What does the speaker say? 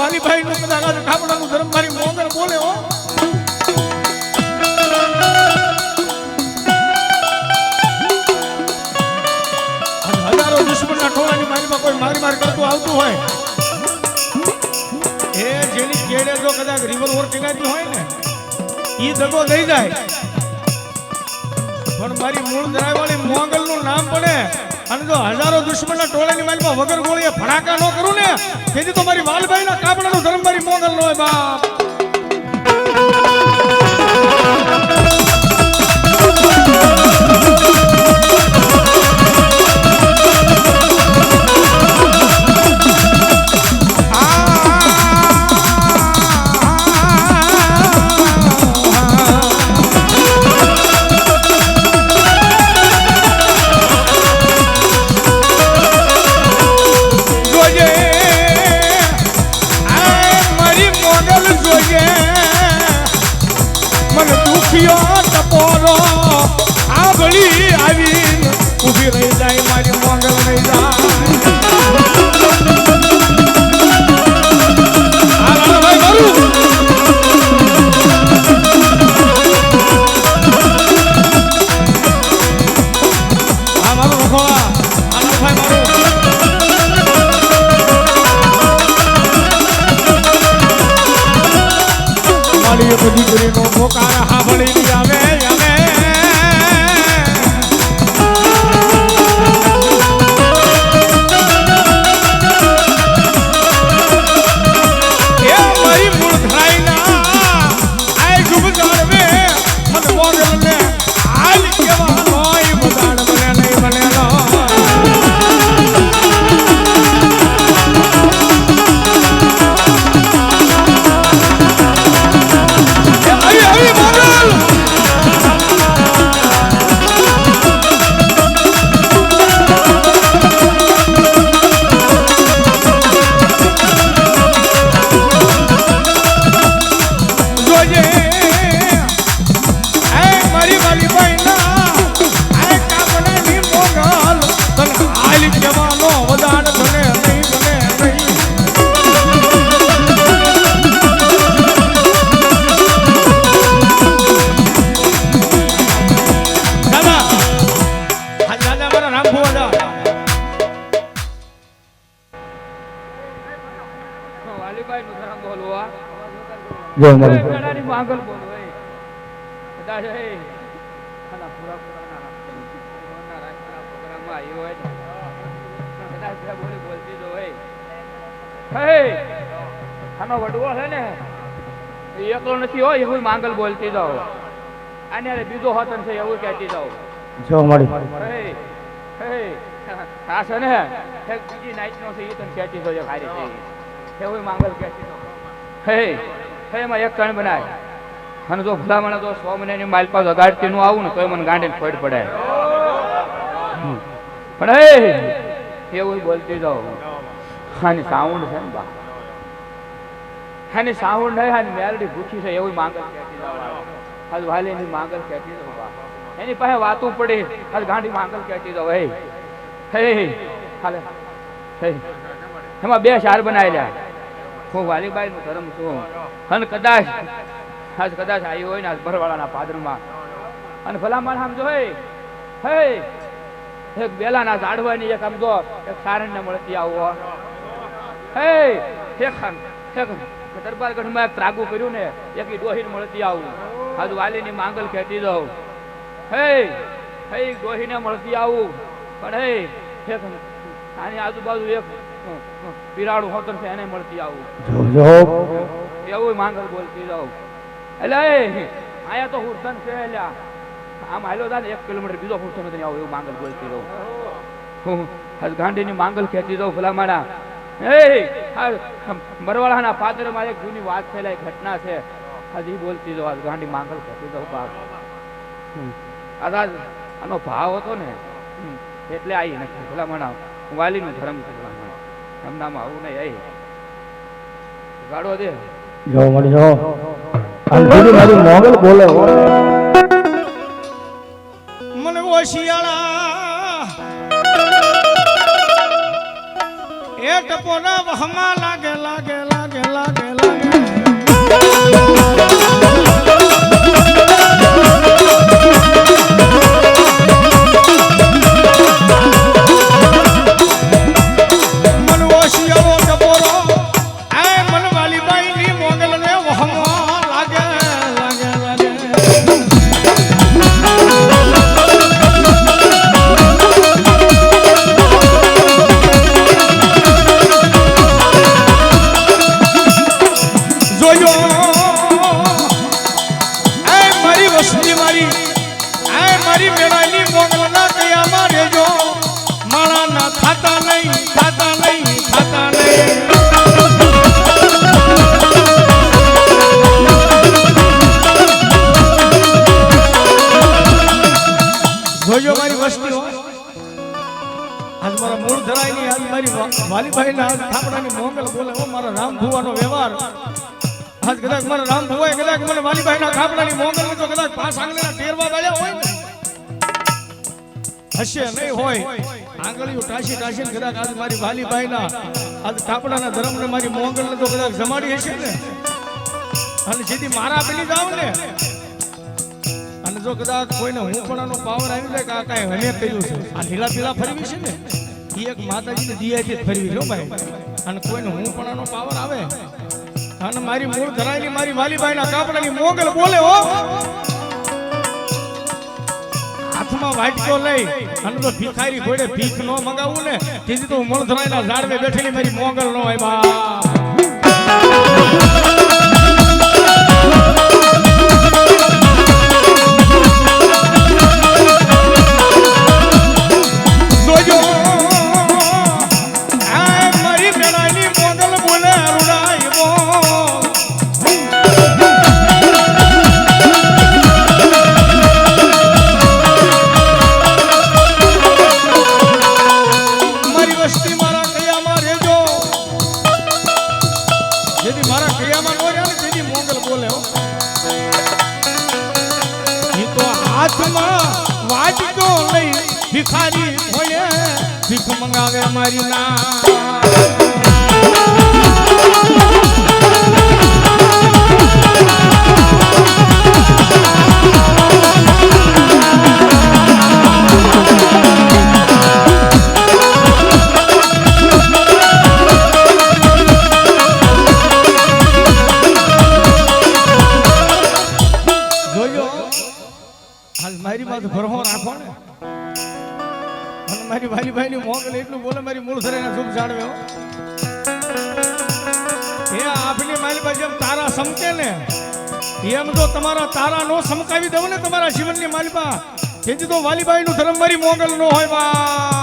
વાલીભાઈ નું કદાચ આજે ખાપડાનું ધર્મ મારી મોંદર બોલે હો. હજારો દુશ્મનના ટોળાની મારીમાં કોઈ મારી માર કરતું આવતું હોય. એ જેની કેડે જો કદાચ રિવોલ્વર ટીંગાતી હોય ને એ દગો થઈ જાય. પણ મારી મૂળ ધરાવાળી મોંગલનું નામ પડે. અને જો હજારો દુશ્મનના ટોળાની માલમાં વગર ગોળીએ ફડાકા ન કરું ને, તેથી તો મારી વાલભાઈના કાપડાનું ધર્મ મારી મોગલ નો હોય બાપ. દુખિયો ટપોરો. આ ગળી આવી. ઊભી રહી જાય મારી મોગલ રહી જાય. હોય હે. આનો વડવો છે ને એકલો નથી હોય એવું માંગલ બોલતી જાઓ. અને બીજો હોતન છે એવું કહેતી જાઓ. જય મારી. હે. છે ને. બીજી નાઈટ નો છે એ તને કહેતી જાઓ ખારી એવું માંગલ કહેતી જાઓ. હે. એમાં એક કણ બનાય. અને જો ભલામણ તો સો મહિનાની માઇલ પાસ અગાડતી નું આવું ને તો મને ગાંડીને ફોડ પડે પણ એવું બોલતી જાઉં આની સાઉન્ડ છે ને બા. આની સાઉન્ડ નહીં, આની મેલડી ભૂખી છે, એવું માંગલ કહેતી વાલી આજ માંગલ કહેતી જાઉં બા. એની પાસે વાતું પડી આજ ગાંડી માંગલ કહેતી જાઉં, હે હે હાલે, હે. એમાં બે શાર બનાવેલા હું વાલીબાઈ નું ધર્મ છું. અને કદાચ, આજ કદાચ આવ્યો હોય ને આજ ભરવાળાના પાદરમાં. અને ભલામણ આમ જો હે એક બેલાના ઝાડવાની એક આમ એક સારણને મળતી આવો. હે, એક એક દરબારગઢમાં એક ત્રાગુ કર્યું ને, એક ડોહીને મળતી આવું. આજ વાલીની માંગલ ખેતી દઉં. હે હે ડોહીને મળતી આવું. પણ હે આની આજુબાજુ એક પીરાડું હોતન છે એને મળતી આવું. એવું માંગલ બોલતી જાઉં. એટલે અહીંયા તો હુરસન છે એટલે આમ હાલો તા ને એક કિલોમીટર બીજો હુરસન નથી આવું એવું માંગલ બોલતી જાઉં. હું ગાંધીની માંગલ ખેંચી જાઉં ફલામાના એ આ મરવાળાના પાદરમાં એક જૂની વાત થયેલા એક ઘટના છે. હજી બોલતી જાઉં આજ ગાંધી માંગલ ખેંચી જાઉં આજ આનો ભાવ હતો ને. એટલે આવી નથી ભલામણા. વાલીનું ધર્મ છે ભલામણા આવું નહીં આવી ગાડો દે. જો મળી જો. અને મારી મોગલ બોલે મને ઓશિયાળા એ ટપોરા વહમાં લાગે લાગે લાગે લાગે. મારી વસ્તી હો આજ મારા મૂળ ધરાયની આજ મારી રામ ભુવાનો વ્યવહાર. આજ કદાચ મારા રામ ભુવાએ કદાચ મને વાલીભાઈ ના થાપડાની મોગલ કદાચ પાંચ આંગળીના ટેરવા વાળ્યા હોય ને. હશે નહીં હોય. આંગળીઓ ટાસી ટાસી કદાચ આજ મારી વાલીભાઈ ના આજ થાપડાના ધર્મ ને મારી મોંગલ ને તો કદાચ જમાડી હશે ને. અને જેથી મારા બની જાવ ને. અને જો કદાચ કોઈને હું પણ પાવર આવી જાય કે આ કાંઈ હમે કર્યું છે. આ લીલા પીલા ફરવી છે ને? એ એક માતાજીને દિયાથી ફરવી જો ભાઈ. અને કોઈને હું પણ પાવર આવે. અને મારી મૂળ ધરાયેલી મારી વાલીબાઈના કાપડાની મોગલ બોલે હો. હાથમાં વાટકો લઈ અને તો ભિખારી ઘોડે ભીખ ન મગાવું ને. તેથી તો હું મૂળ ધરાયેલા ઝાડવે બેઠેલી મારી મોગલ નો હોય બા. હાથમાં વાટકો લઈ ભિખારી હોય ભીખ મંગાવે મારી ના. મારી વાલી ભાઈ ની મોગલ એટલું બોલે મારી મૂળ ધરે સુખ જાળવે હે. આપની મારી પાસે જેમ તારા સમકે ને, એમ જો તમારા તારા નો સમકાવી દઉં ને તમારા જીવનની માલિપા. તેથી તો વાલીબાઈ નું ધર્મ મારી મોગલ નો હોય બા.